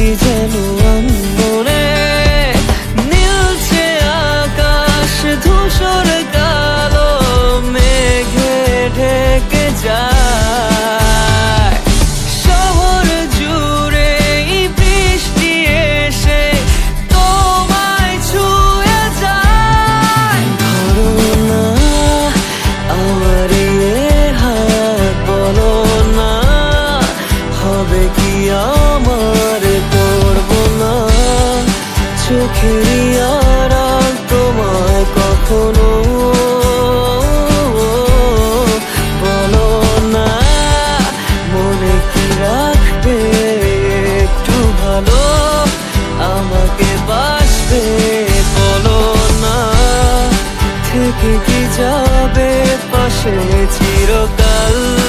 Thêm তোমায় কখনো বলো না। কি একটু ভালো আমাকে বলো না। কি যাবে? পাশে চিরকাল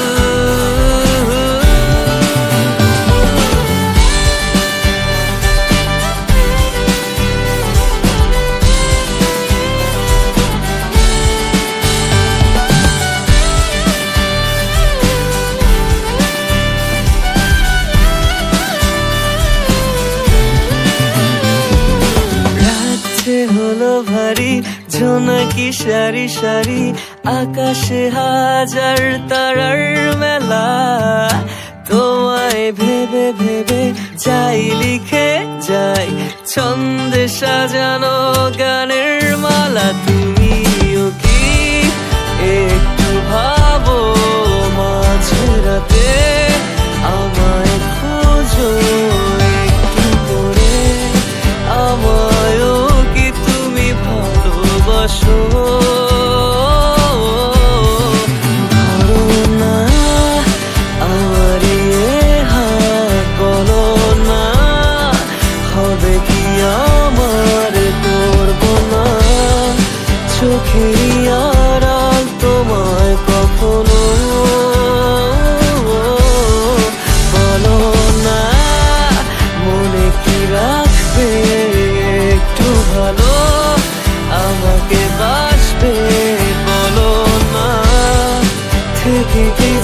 জোনাকি সারি সারি? আকাশে হাজার তারার মেলা। তোমায় ভেবে ভেবে চাই, লিখে যাই ছন্দে সাজানো গানের মালা। তুমিও ভালোবাসো ধরো না আমার এ হাত বলো না হবে কি আমার করব না। চোখেরই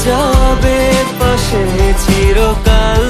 যাবে পাশে চিরকাল।